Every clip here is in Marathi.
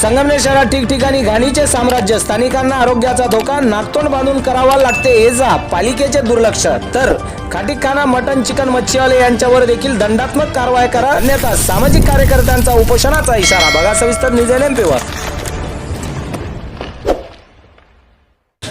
संगमनेर शहरात ठिकठिकाणी घाणीचे साम्राज्य स्थानिकांना आरोग्याचा धोका नागतोंड बांधून करावा लागते एजा पालिकेचे दुर्लक्ष. तर खाटीखाना मटन चिकन मच्छीवाले यांच्यावर देखील दंडात्मक कारवाई करा. अन्यथा सामाजिक कार्यकर्त्यांचा उपोषणाचा इशारा. बघा सविस्तर न्यूज एन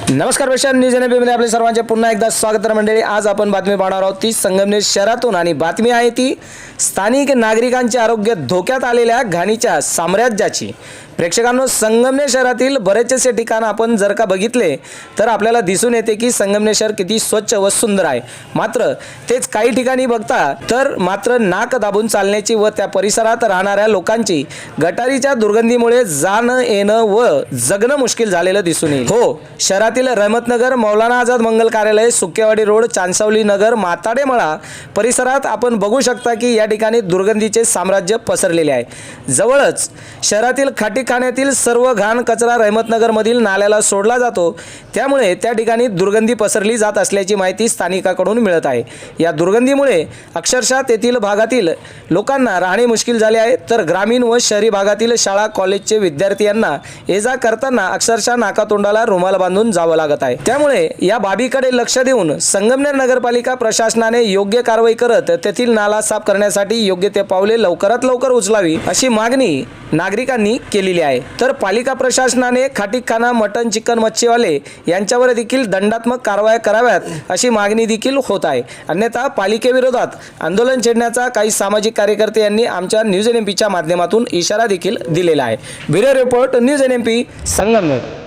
नमस्कार पेशा न्यूज एनमध्ये आपले सर्वांचे पुन्हा एकदा स्वागत मंडळी आज आपण बातमी पाहणार आहोत ती संगमनेर शहरातून. आणि बातमी आहे ती स्थानिक नागरिकांचे आरोग्य धोक्यात आलेल्या घाणीच्या साम्राज्याची. प्रेक्षकांनो संगमनेर शहरातील बरेचसे ठिकाण आपण जर का बघितले तर आपल्याला दिसून येते की संगमनेर शहर किती स्वच्छ व सुंदर आहे. मात्र तेच काही ठिकाणी बघता तर मात्र नाक दाबून चालण्याची व त्या परिसरात राहणाऱ्या लोकांची गटारीच्या दुर्गंधीमुळे जाणं येणं व जगणं मुश्किल झालेलं दिसून येईल. हो शहरातील रहमतनगर मौलाना आझाद मंगल कार्यालय सुकेवाडी रोड चांसावली नगर माताडेमळा परिसरात आपण बघू शकता की या ठिकाणी दुर्गंधीचे साम्राज्य पसरलेले आहे. जवळच शहरातील खाटीखाण्यातील सर्व घाण कचरा रहमतनगरमधील नाल्याला सोडला जातो. त्यामुळे त्या ठिकाणी दुर्गंधी पसरली जात असल्याची माहिती स्थानिकाकडून मिळत आहे. या दुर्गंधीमुळे अक्षरशः तेथील भागातील लोकांना राहणे मुश्किल झाले आहे. तर ग्रामीण व शहरी भागातील शाळा कॉलेजचे विद्यार्थी यांना ये जा करताना अक्षरशः नाकातोंडाला रुमाल बांधून जावं लागत आहे. त्यामुळे या बाबीकडे लक्ष देऊन संगमनेर नगरपालिका प्रशासनाने योग्य कारवाई करत तेथील नाला साफ करण्यासाठी योग्य ते पावले लवकरात लवकर उचलावी अशी मागणी नागरिकांनी केलेली आहे. तर पालिका प्रशासनाने खाटीखाना मटन चिकन मच्छीवाले यांच्यावर देखील दंडात्मक कारवाया कराव्यात अशी मागणी देखील होत आहे. अन्यथा पालिकेविरोधात आंदोलन छेडण्याचा काही सामाजिक कार्यकर्ते यांनी आमच्या न्यूज एन एम पीच्या माध्यमातून इशारा देखील दिलेला आहे. Bureau report news N M P Sangamner.